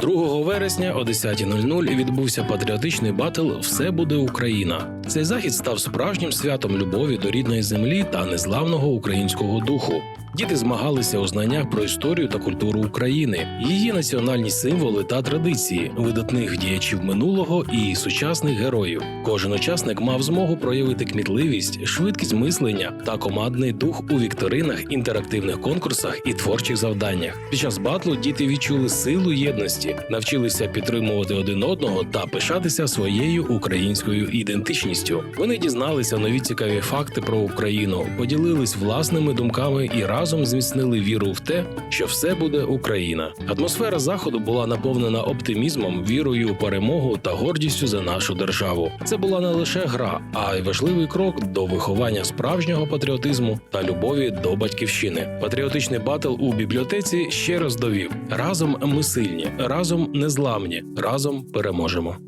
2 вересня о 10.00 відбувся патріотичний батл Все буде Україна. Цей захід став справжнім святом любові до рідної землі та незламного українського духу. Діти змагалися у знаннях про історію та культуру України, її національні символи та традиції, видатних діячів минулого і сучасних героїв. Кожен учасник мав змогу проявити кмітливість, швидкість мислення та командний дух у вікторинах, інтерактивних конкурсах і творчих завданнях. Під час батлу діти відчули силу єдності, навчилися підтримувати один одного та пишатися своєю українською ідентичністю. Вони дізналися нові цікаві факти про Україну, поділились власними думками і разом зміцнили віру в те, що все буде Україна. Атмосфера заходу була наповнена оптимізмом, вірою у перемогу та гордістю за нашу державу. Це була не лише гра, а й важливий крок до виховання справжнього патріотизму та любові до батьківщини. Патріотичний батл у бібліотеці ще раз довів: разом ми сильні, разом незламні, разом переможемо.